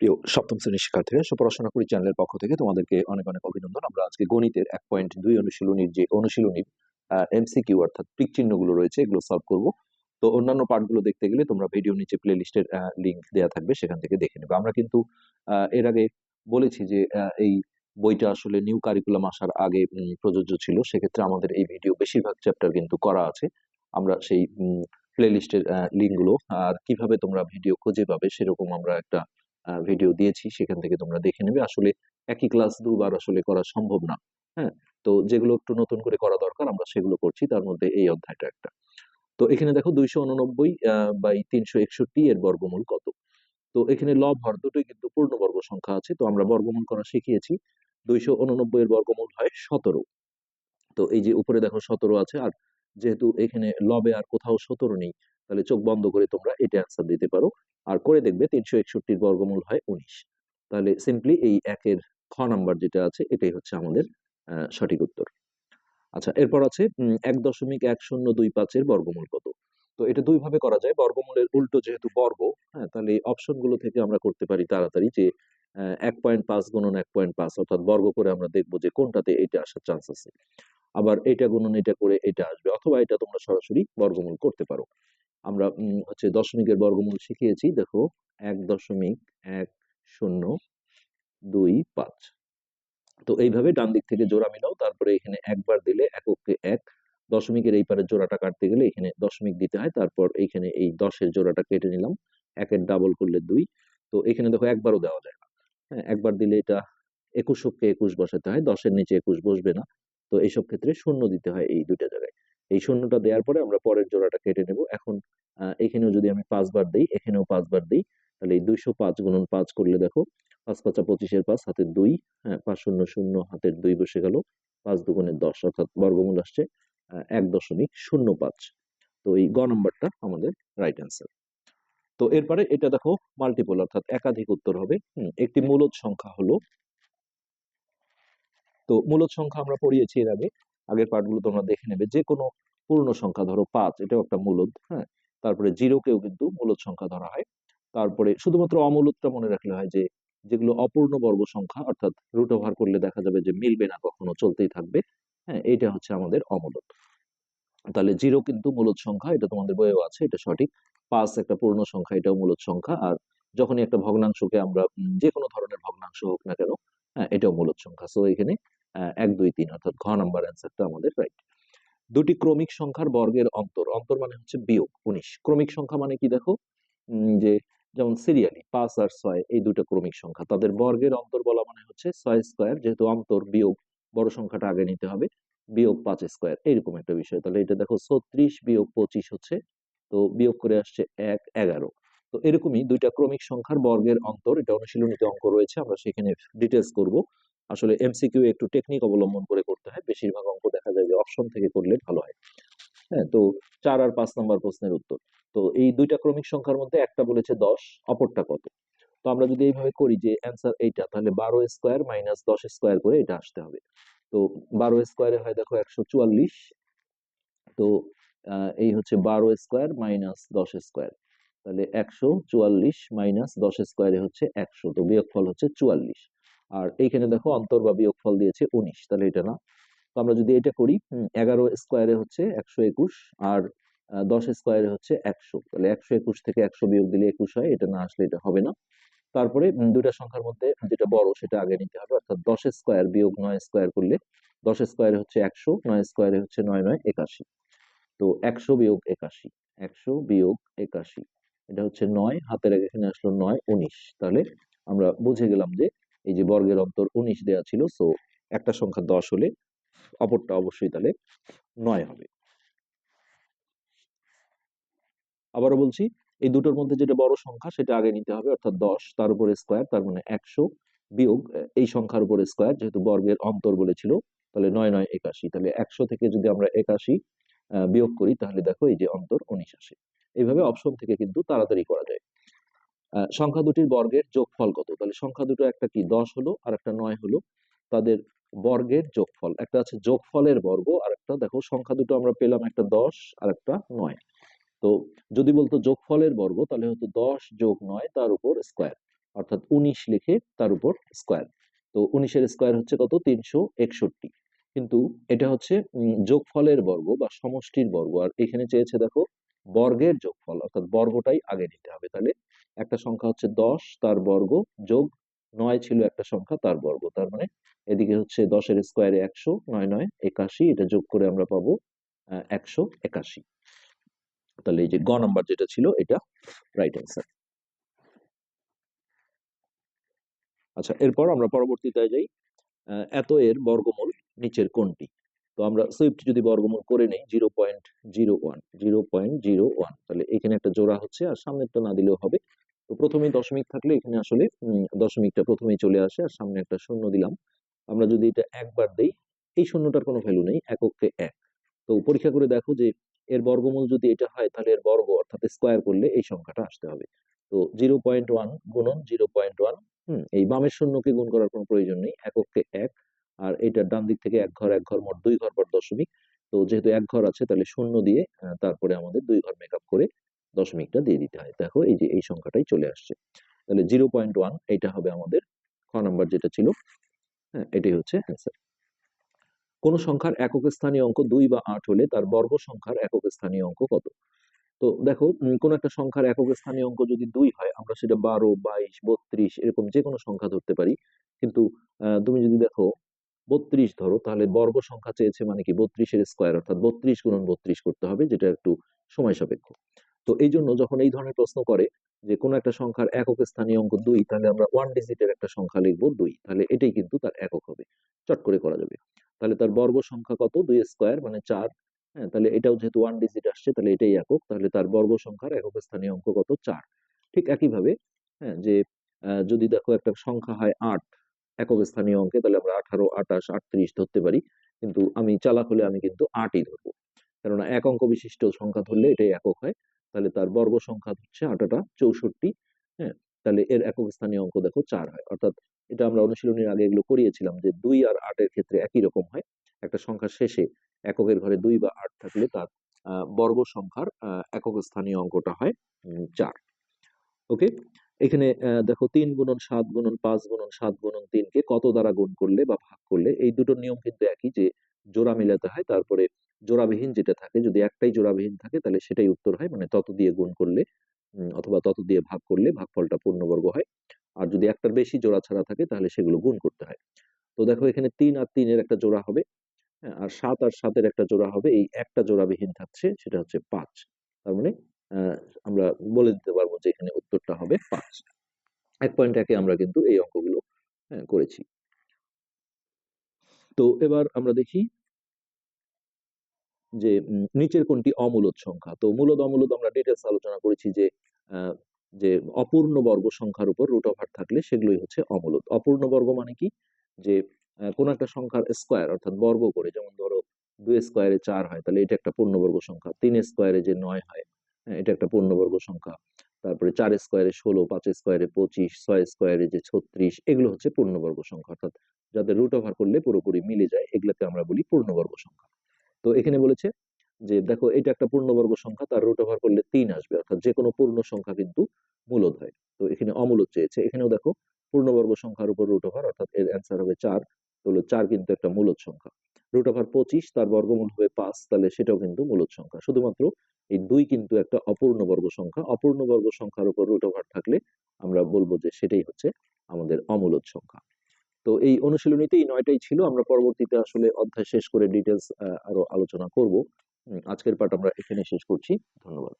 প্রিয় সপ্তম শ্রেণির শিক্ষার্থীরা পড়াশোনা করি চ্যানেলের পক্ষ থেকে তোমাদেরকে অনেক অনেক অভিনন্দন। আমরা আজকে গণিতের এক পয়েন্ট দুই অনুশীলনীর যে অনুশীলনীর এমসিকিউ অর্থাৎ টিক চিহ্নগুলো রয়েছে, এগুলো সলভ করব। তো অন্যান্য পার্টগুলো দেখতে গেলে তোমরা ভিডিও নিচে প্লে লিস্টের লিঙ্ক দেওয়া থাকবে, সেখান থেকে দেখে নেবে। আমরা কিন্তু এর আগে বলেছি যে এই বইটা আসলে নিউ কারিকুলাম আসার আগে প্রযোজ্য ছিল। সেক্ষেত্রে আমাদের এই ভিডিও বেশিরভাগ চ্যাপ্টার কিন্তু করা আছে। আমরা সেই প্লে লিস্টের লিঙ্কগুলো আর কীভাবে তোমরা ভিডিও খুঁজে পাবে, সেরকম আমরা একটা ভিডিও দিয়েছি, সেখান থেকে তোমরা দেখে নেবে। আসলে একই ক্লাস দুবার আসলে করা সম্ভব না হ্যাঁ? তো যেগুলো একটু নতুন করে করা দরকার, আমরা সেগুলো করছি, তার মধ্যে এই অধ্যায়টা একটা। তো এখানে দেখো দুইশো উননব্বই বাই তিনশো একষট্টি এর বর্গমূল কত? তো এখানে লব হর দুটোই কিন্তু পূর্ণবর্গ সংখ্যা আছে, তো আমরা বর্গমূল করা শিখিয়েছি। দুইশো উননব্বই এর বর্গমূল হয় সতেরো। তো এই যে উপরে দেখো সতেরো আছে, আর যেহেতু এখানে লবে আর কোথাও সতেরো নেই, তাহলে চোখ বন্ধ করে তোমরা এটা অ্যান্সার দিতে পারো। আর করে দেখবে তিনশো একষট্টির বর্গমূল হয় উনিশ। তাহলে সিম্পলি এই একের খ নাম্বার যেটা আছে, এটাই হচ্ছে আমাদের সঠিক উত্তর। আচ্ছা এরপর আছে এক দশমিক এক শূন্য দুই পাঁচের বর্গমূল কত? তো এটা দুই ভাবে করা যায়, বর্গমূলের উল্টো যেহেতু বর্গ হ্যাঁ তাহলে এই অপশনগুলো থেকে আমরা করতে পারি তাড়াতাড়ি যে এক পয়েন্ট পাঁচ গুণন এক পয়েন্ট পাঁচ, অর্থাৎ বর্গ করে আমরা দেখব যে কোনটাতে এটা আসার চান্স আছে। আবার এটা গুণন এটা করে এটা আসবে, অথবা এটা তোমরা সরাসরি বর্গমূল করতে পারো। আমরা হচ্ছে দশমিকের বর্গমূল শিখিয়েছি। দেখো, এক দশমিক এক শূন্য দুই পাঁচ। তো এইভাবে ডান দিক থেকে জোড়া মিলাও, তারপরে এখানে একবার দিলে এককে এক দশমিকের এই পারে জোড়াটা কাটতে গেলে এখানে দশমিক দিতে হয়। তারপর এইখানে এই দশের জোড়াটা কেটে নিলাম, একের ডাবল করলে দুই। তো এখানে দেখো একবারও দেওয়া যায় না। হ্যাঁ একবার দিলে এটা একুশ একুশকে একুশ বসাতে হয়, দশের নিচে একুশ বসবে না। তো এইসব ক্ষেত্রে শূন্য দিতে হয় এই দুইটা জায়গায়। এই শূন্যটা দেওয়ার পরে আমরা পরের জোড়াটা কেটে নেব। এখন এখানেও যদি আমি পাঁচবার দিই, এখানেও পাঁচবার দিই, তাহলে এই দুইশো পাঁচ গুণন পাঁচ করলে দেখো, পাঁচ পাঁচা পঁচিশের পাঁচ হাতের দুই হ্যাঁ পাঁচ শূন্য শূন্য, হাতের দুই বসে গেল, পাঁচ দুগুণে দশ, অর্থাৎ বর্গমূল আসছে এক দশমিক শূন্য পাঁচ। তো এই গ নম্বরটা আমাদের রাইট অ্যান্সার তো এরপরে এটা দেখো মাল্টিপল অর্থাৎ একাধিক উত্তর হবে। একটি মূলদ সংখ্যা হলো, তো মূলদ সংখ্যা আমরা পড়িয়েছি এর আগে, আগের পার্টগুলো তোমরা দেখে নেবে। যে কোনো পূর্ণ সংখ্যা ধরো পাঁচ, এটাও একটা মূলদ হ্যাঁ? তারপরে জিরোকেও কিন্তু মূলদ সংখ্যা ধরা হয়। তারপরে শুধুমাত্র অমূলদটা মনে রাখলে হয় যে, যেগুলো অপূর্ণ বর্গ সংখ্যা, অর্থাৎ রুট ওভার করলে দেখা যাবে যে মিলবে না, কখনো চলতেই থাকবে হ্যাঁ? এটা হচ্ছে আমাদের অমূলদ। তাহলে জিরো কিন্তু মূলদ সংখ্যা, এটা তোমাদের বইয়েও আছে, এটা সঠিক। পাঁচ একটা পূর্ণ সংখ্যা, এটাও মূলদ সংখ্যা। আর যখনই একটা ভগ্নাংশকে আমরা যে কোনো ধরনের ভগ্নাংশ হোক না কেন হ্যাঁ এটাও মূলদ সংখ্যা। সো এখানে এক, দুই, তিন, অর্থাৎ ঘ নাম্বার অ্যান্সারটা আমাদের রাইট দুটি ক্রমিক সংখ্যার বর্গের অন্তর। অন্তর মানে হচ্ছে বিয়োগ, উনিশ। ক্রমিক সংখ্যা মানে কি দেখো? যে যেমন সিরিয়ালি পাঁচ আর ছয়, এই দুটো ক্রমিক সংখ্যা। তাদের বর্গের অন্তর বলা মানে হচ্ছে ছয় স্কোয়ার, যেহেতু অন্তর, বিয়োগ, বড় সংখ্যাটা আগে নিতে হবে, বিয়োগ পাঁচ স্কোয়ার এরকম একটা বিষয়। তাহলে এটা দেখো ছত্রিশ বিয়োগ পঁচিশ হচ্ছে, তো বিয়োগ করে আসছে এক, এগারো। তো এরকমই দুইটা ক্রমিক সংখ্যার বর্গের অন্তর, এটা অনুশীলনীতে অঙ্ক রয়েছে, আমরা সেখানে ডিটেলস করব। আসলে এমসিকিউ একটু টেকনিক অবলম্বন করে করতে হয়। বেশিরভাগ অঙ্ক দেখা যায় যে অপশন থেকে করলে ভালো হয়। হ্যাঁ তো চার আর পাঁচ নম্বর প্রশ্নের উত্তর। তো এই দুইটা ক্রমিক সংখ্যার মধ্যে একটা বলেছে দশ, অপরটা কত? তো আমরা যদি এইভাবে করি যে অ্যান্সার এইটা, তাহলে বারো স্কোয়ার মাইনাস দশ স্কোয়ার করে এটা আসতে হবে। তো বারো স্কোয়ারে হয় দেখো একশো চুয়াল্লিশ। তো এই হচ্ছে বারো স্কোয়ার মাইনাস দশ স্কোয়ার তাহলে একশো চুয়াল্লিশ মাইনাস দশ স্কোয়ারে হচ্ছে একশো। তো বিয়োগফল হচ্ছে চুয়াল্লিশ। আর এইখানে দেখো অন্তর বা বিয়োগফল দিয়েছে উনিশ, তাহলে এটা না? তো আমরা যদি এটা করি এগারো স্কোয়ারে হচ্ছে একশো একুশ আর দশ স্কোয়ারে হচ্ছে একশো, তাহলে একশো একুশ থেকে একশো বিয়োগ দিলে একুশ হয়, এটা না আসলে এটা হবে না। তারপরে দুইটা সংখ্যার মধ্যে যেটা বড় সেটা আগে নিতে হবে, অর্থাৎ দশ স্কোয়ার বিয়োগ নয় স্কোয়ার করলে দশ স্কোয়ারে হচ্ছে একশো, নয় স্কোয়ারে হচ্ছে নয় নয় একাশি। তো একশো বিয়োগ একাশি, একশো বিয়োগ একাশি, এটা হচ্ছে নয়, হাতের আগে এখানে আসলো নয়, উনিশ। তাহলে আমরা বুঝে গেলাম যে এই যে বর্গের অন্তর উনিশ দেওয়া ছিল সো একটা সংখ্যা দশ হলে অপরটা অবশ্যই তাহলে নয় হবে। আবারও বলছি, এই দুটোর মধ্যে যেটা বড় সংখ্যা সেটা আগে নিতে হবে, অর্থাৎ দশ, তার উপরে স্কোয়ার তার মানে একশো বিয়োগ এই সংখ্যার উপরে স্কোয়ার যেহেতু বর্গের অন্তর বলেছিল, তাহলে নয় নয় একাশি, তাহলে একশো থেকে যদি আমরা একাশি বিয়োগ করি, তাহলে দেখো এই যে অন্তর উনিশ আসে। এইভাবে অপশন থেকে কিন্তু তাড়াতাড়ি করা যায়। সংখ্যা দুটির বর্গের যোগফল কত? তাহলে সংখ্যা দুটো একটা কি? দশ হলো আর একটা নয় হলো। তাদের বর্গের যোগফল, একটা আছে যোগফলের বর্গ আর একটা দেখো সংখ্যা দুটো আমরা পেলাম একটা দশ আর একটা নয়। তো যদি বলতো যোগফলের বর্গ তাহলে হতো দশ যোগ নয় তার উপর স্কোয়ার অর্থাৎ উনিশ লিখে তার উপর স্কোয়ার তো উনিশের স্কোয়ার হচ্ছে কত? তিনশো একষট্টি। কিন্তু এটা হচ্ছে যোগফলের বর্গ বা সমষ্টির বর্গ। আর এখানে চেয়েছে দেখো বর্গের যোগফল, অর্থাৎ বর্গটাই আগে নিতে হবে। তাহলে একটা সংখ্যা হচ্ছে দশ, তার বর্গ যোগ নয় ছিল একটা সংখ্যা, তার বর্গ। তার মানে এদিকে হচ্ছে দশের স্কোয়ারে একশো, নয় নয়, একাশি, এটা যোগ করে আমরা পাবো একশো একাশি। তাহলে এই যে গ নাম্বার যেটা ছিল, এটা রাইট অ্যান্সার আচ্ছা এরপর আমরা পরবর্তীতে যাই এত এর বর্গমূল নিচের কোনটি? তো আমরা সুইফট যদি বর্গমূল করে নেই zero point zero one zero point zero one তাহলে এখানে একটা জোড়া হচ্ছে আর সামনেরটা না দিলেও হবে। তো প্রথমেই দশমিক থাকলে এখানে আসলে দশমিকটা প্রথমেই চলে আসে আর সামনে একটা শূন্য দিলাম। আমরা যদি এটা একবার দেই, এই শূন্যটার কোনো ভ্যালু নেই, এককে এক। তো পরীক্ষা করে দেখো যে এর বর্গমূল যদি এটা হয়, তাহলে এর বর্গ অর্থাৎ স্কোয়ার করলে এই সংখ্যাটা আসতে হবে। তো জিরো পয়েন্ট ওয়ান গুণন জিরো পয়েন্ট ওয়ান হুম, এই বামের শূন্যকে গুণ করার কোনো প্রয়োজন নেই, এককে এক। আর এটার ডান দিক থেকে এক ঘর এক ঘর, মোট দুই ঘর পর দশমিক। তো যেহেতু এক ঘর আছে, তাহলে শূন্য দিয়ে তারপরে আমাদের দুই ঘর মেকআপ করে দশমিকটা দিয়ে দিতে হয়। দেখো এই যে এই সংখ্যাটাই চলে আসছে। তাহলে জিরো পয়েন্ট ওয়ান এইটা হবে আমাদের খ নাম্বার যেটা ছিল হ্যাঁ এটাই হচ্ছে অ্যান্সার কোন সংখ্যার একক স্থানীয় অঙ্ক দুই বা আট হলে তার বর্গ সংখ্যার একক স্থানীয় অঙ্ক কত? তো দেখো কোন একটা সংখ্যার একক স্থানীয় অঙ্ক যদি দুই হয়, আমরা সেটা বারো, বাইশ, বত্রিশ এরকম যে কোনো সংখ্যা ধরতে পারি। কিন্তু তুমি যদি দেখো বত্রিশ ধরো, তাহলে বর্গ সংখ্যা চেয়েছে মানে কি বত্রিশের স্কোয়ার অর্থাৎ বত্রিশ গুণন বত্রিশ করতে হবে, যেটা একটু সময় সাপেক্ষ। তো এই জন্য যখন এই ধরনের প্রশ্ন করে যে কোনো একটা সংখ্যার একক স্থানীয় অঙ্ক দুই, তাহলে আমরা ওয়ান ডিজিটের একটা সংখ্যা লিখব দুই। তাহলে এটাই কিন্তু তার একক হবে। চট করে করা যাবে। তাহলে তার বর্গ সংখ্যা কত? দুই স্কোয়ার মানে চার। হ্যাঁ তাহলে এটাও যেহেতু ওয়ান ডিজিট আসছে, তাহলে এটাই একক। তাহলে তার বর্গ সংখ্যার একক স্থানীয় অঙ্ক কত? চার। ঠিক একইভাবে হ্যাঁ যে যদি দেখো একটা সংখ্যা হয় আট একক স্থানীয় অঙ্কে, তাহলে আমরা আঠারো, আঠাশ, আটত্রিশ ধরতে পারি। কিন্তু আমি চালাক হলে আমি কিন্তু আটই ধরবো। কেননা এক অঙ্ক বিশিষ্ট সংখ্যা ধরলে এটাই একক হয়। তার বর্গ সংখ্যা হচ্ছে আটাটা চৌষট্টি হ্যাঁ? তাহলে এর একক স্থানীয় অঙ্ক দেখো চার হয়। অর্থাৎ এটা আমরা অনুশীলনীর আগে এগুলো করিয়েছিলাম যে দুই আর আটের ক্ষেত্রে একই রকম হয়। একটা সংখ্যা শেষে এককের ঘরে দুই বা আট থাকলে তার বর্গ সংখ্যার একক স্থানীয় অঙ্কটা হয় চার। ওকে? এখানে দেখো তিন গুণন সাত গুণন পাঁচ গুণন সাত গুণন তিনকে কত দ্বারা গুণ করলে বা ভাগ করলে, এই দুটো নিয়ম কিন্তু একই যে জোড়া মিলাতে হয়, তারপরে জোড়াবিহীন যেটা থাকে যদি একটাই জোড়াবিহীন থাকে তাহলে সেটাই উত্তর হয়। মানে তত দিয়ে গুণ করলে অথবা তত দিয়ে ভাগ করলে ভাগফলটা পূর্ণবর্গ হয়। আর যদি একটার বেশি জোড়া ছাড়া থাকে তাহলে সেগুলো গুণ করতে হয়। তো দেখো এখানে তিন আর তিনের একটা জোড়া হবে হ্যাঁ, আর সাত আর সাতের একটা জোড়া হবে এই একটা জোড়াবিহীন থাকছে সেটা হচ্ছে পাঁচ। তার মানে আমরা বলে দিতে পারব যে এখানে উত্তরটা হবে পাঁচ। এক পয়েন্ট একে আমরা কিন্তু এই অঙ্কগুলো হ্যাঁ, করেছি। তো এবার আমরা দেখি যে নিচের কোনটি অমূলদ সংখ্যা? তো মূলদ অমূলদ আমরা ডিটেলস আলোচনা করেছি যে যে অপূর্ণ বর্গ সংখ্যার উপর রুট ওভার থাকলে সেগুলোই হচ্ছে অমূলদ। অপূর্ণ বর্গ মানে কি? যে কোন একটা সংখ্যার স্কোয়ার অর্থাৎ বর্গ করে যেমন ধরো দুই স্কোয়ারে চার হয় তাহলে এটা একটা পূর্ণবর্গ সংখ্যা। তিন স্কোয়ারে যে নয় হয় হ্যাঁ, এটা একটা পূর্ণবর্গ সংখ্যা। তারপরে চার স্কোয়ারে ষোলো পাঁচ স্কোয়ারে পঁচিশ ছয় স্কোয়ারে যে ছত্রিশ এগুলো হচ্ছে পূর্ণবর্গ সংখ্যা। অর্থাৎ যাদের রুট ওভার করলে পুরোপুরি মিলে যায় এগুলোকে আমরা বলি পূর্ণবর্গ সংখ্যা। তো এখানে বলেছে যে, দেখো, এটা একটা পূর্ণবর্গ সংখ্যা, তার রুট ওভার করলে তিন আসবে, অর্থাৎ যে কোনো পূর্ণ সংখ্যা কিন্তু মূলদ হয়। তো এখানে অমূলদ চেয়েছে। এখানেও দেখো, পূর্ণবর্গ সংখ্যার উপর রুট ওভার অর্থাৎ এর অ্যান্সার হবে চার তাহলে চার কিন্তু একটা মূলদ সংখ্যা। রুট ওভার পঁচিশ, তার বর্গমূল হবে পাঁচ, তাহলে সেটাও কিন্তু মূলদ সংখ্যা। শুধুমাত্র এই দুই কিন্তু একটা অপূর্ণ বর্গ সংখ্যা। অপূর্ণ বর্গ সংখ্যার উপর রুট ওভার থাকলে আমরা বলব যে, সেটাই হচ্ছে আমাদের অমূলদ সংখ্যা। তো এই অনুশীলনীতে এই নয়টাই ছিল। আমরা পরবর্তীতে আসলে অধ্যায় শেষ করে ডিটেলস আরও আলোচনা করব। আজকের পাঠ আমরা এখানে শেষ করছি। ধন্যবাদ।